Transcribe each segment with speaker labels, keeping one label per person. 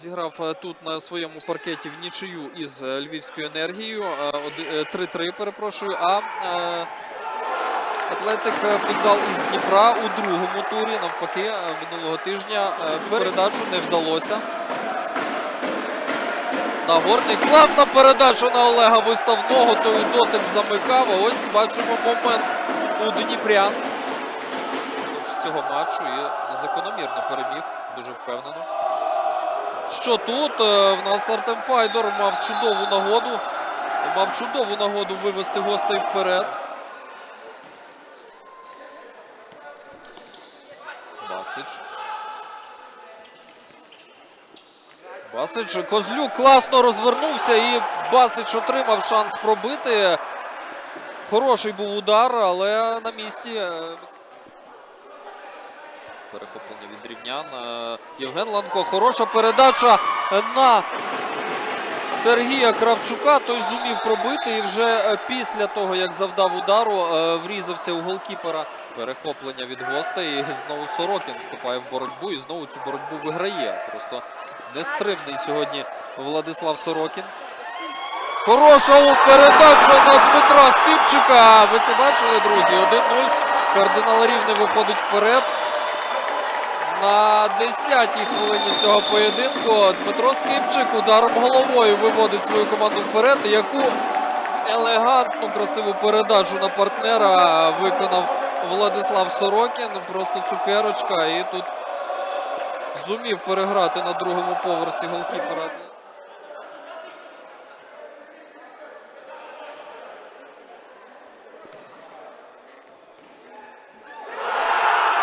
Speaker 1: Зіграв е, тут на своєму паркеті в нічию із е, Львівською енергією. Е, оди- е, 3-3, перепрошую. А Атлетик футзал із Дніпра у другому турі. Навпаки, минулого тижня цю передачу не вдалося. Нагорний класна передача на Олега виставного. Той дотик замикав. А Ось бачимо момент у Дніпрян. З цього матчу і закономірно переміг. Дуже впевнено. Що тут? Е, В нас Артем Файдор мав чудову нагоду. Мав чудову нагоду вивести гостей вперед. Басич. Басич. Козлюк класно розвернувся і Басич отримав шанс пробити. Хороший був удар, але на місці. Перехоплення від рівнян. Євген Ланко. Хороша передача на Сергія Кравчука. Той зумів пробити і вже е, після того, як завдав удару, е, врізався у голкіпера. Перехоплення від гостей. І знову Сорокін вступає в боротьбу і знову цю боротьбу виграє. Просто нестримний сьогодні Владислав Сорокін. Хороша передача на Дмитра Скипчика. Ви це бачили, друзі? 1-0. Кардинал Рівне виходить вперед. На 10-й хвилині цього поєдинку Дмитро Скипчик ударом головою виводить свою команду вперед. Яку елегантну красиву передачу на партнера виконав Владислав Сорокін. Просто цукерочка. І тут зумів переграти на другому поверсі голкіпера.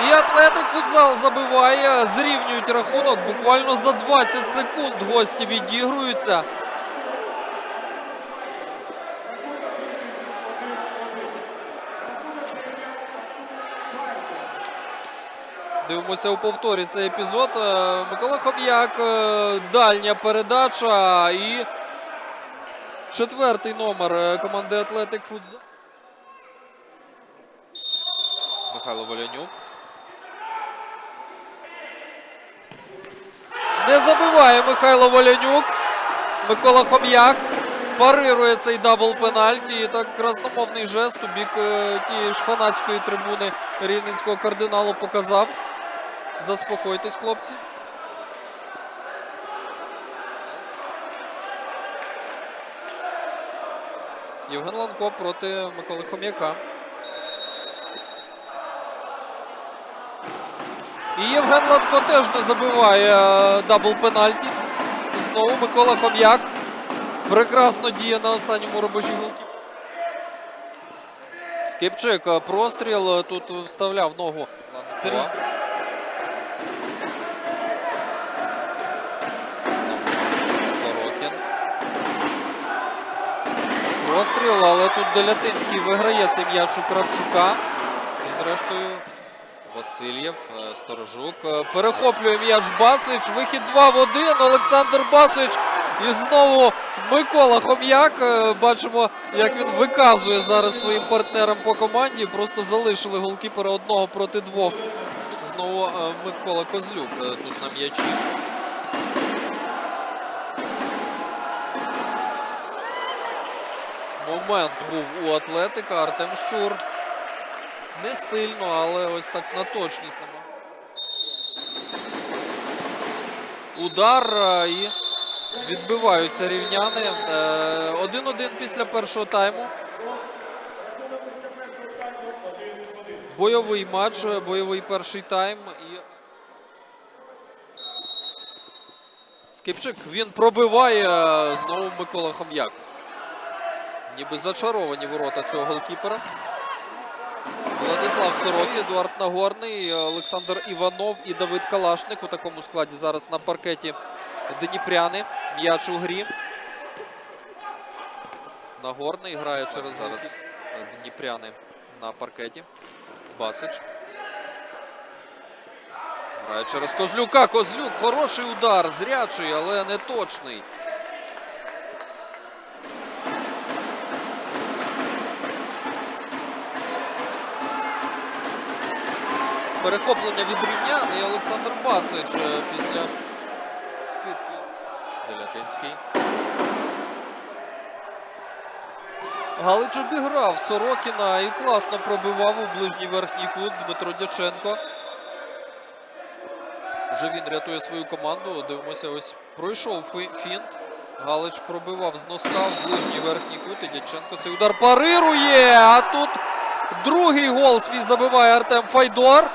Speaker 1: І Атлетик футзал забиває, зрівнюють рахунок. Буквально за 20 секунд гості відігруються. Дивимося у повторі цей епізод. Е, Микола Хом'як, е, дальня передача і четвертий номер е, команди Атлетик Футзал. Михайло Волянюк. Не забиває Михайло Волянюк. Микола Хом'як парирує цей дабл пенальті. І так красномовний жест у бік е, тієї ж фанатської трибуни рівненського кардиналу показав. Заспокойтесь, хлопці. Євген Ланко проти Миколи Хом'яка. І Євген Ланко теж не забиває е, дабл пенальті. Знову Микола Хом'як. Прекрасно діє на останньому робочій голкі. Скипчик, е, простріл. е, Тут вставляв ногу. Сергій. Сорокін. Простріл, але тут Делятинський виграє цей м'яч у Кравчука. І зрештою Васильєв, е, Сторожук. е, Перехоплює м'яч Басич. Вихід 2 в 1. Олександр Басич. І знову Микола Хом'як. Е, Бачимо, як він виказує зараз своїм партнерам по команді. Просто залишили голкіпера одного проти двох. Знову Микола Козлюк тут на м'ячі. Момент був у Атлетика. Артем Щур. Не сильно, але ось так на точність нема. Удар е, і відбиваються рівняни. Е, 1-1 після першого тайму. Бойовий матч, е, бойовий перший тайм. І... Скипчик, він пробиває е, знову Микола Хом'як. Ніби зачаровані ворота цього голкіпера. Владислав Сорокін, Едуард Нагорний, Олександр Іванов і Давид Калашник у такому складі зараз на паркеті Дніпряни. М'яч у грі. Нагорний грає через зараз Дніпряни на паркеті. Басич. Грає через Козлюка. Козлюк хороший удар, зрячий, але не точний. Перехоплення від рівнян і Олександр Басич е, після скидки. Делятинський. Галич обіграв Сорокіна і класно пробивав у ближній верхній кут Дмитро Дяченко. Вже він рятує свою команду. Дивимося, ось пройшов фінт. Галич пробивав з носка в ближній верхній кут. І Дяченко цей удар парирує. А тут другий гол свій забиває Артем Файдор.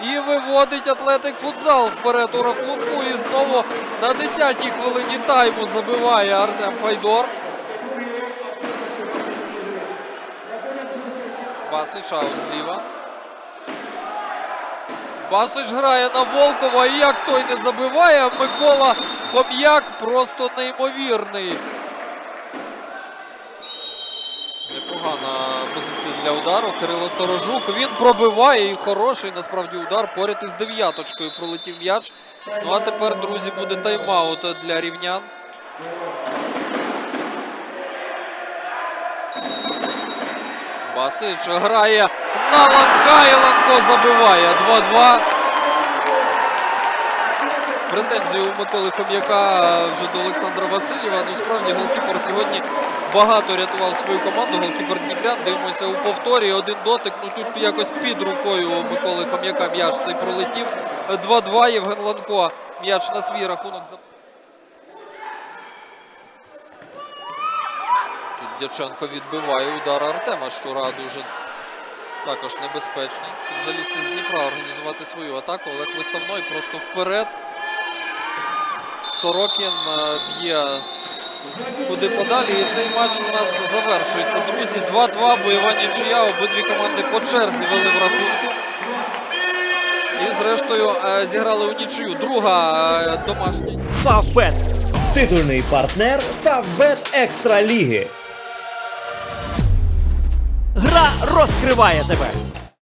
Speaker 1: І виводить Атлетик Футзал вперед у рахунку. І знову на 10-й хвилині тайму забиває Артем Файдор. Басич аут зліва. Басич грає на Волкова. І як той не забиває, Микола Хом'як просто неймовірний. Непогана для удару. Кирило Сторожук. Він пробиває і хороший насправді удар. Поряд із дев'яточкою пролетів м'яч. Ну а тепер, друзі, буде тайм-аут для рівнян. Басич грає на Ланка і Ланко забиває 2-2. Претензії у Миколи Хом'яка вже до Олександра Васильєва. Ну справді голкіпер сьогодні багато рятував свою команду. Голкіпер Дніпрян. Дивимося у повторі. Один дотик. Ну тут якось під рукою Миколи Хом'яка м'яч цей пролетів. 2-2. Євген Ланко. М'яч на свій рахунок. Тут Дяченко відбиває удар Артема Щура дуже також небезпечний. Футзалісти з Дніпра організувати свою атаку. Олег Виставной просто вперед. Сорокін е, б'є куди подалі. І цей матч у нас завершується. Друзі, 2-2, бойова нічия. Обидві команди по черзі вели в рахунку. І зрештою е, зіграли у нічию. Друга е, домашня.
Speaker 2: Фавбет. Титульний партнер Фавбет Екстра Ліги. Гра розкриває тебе.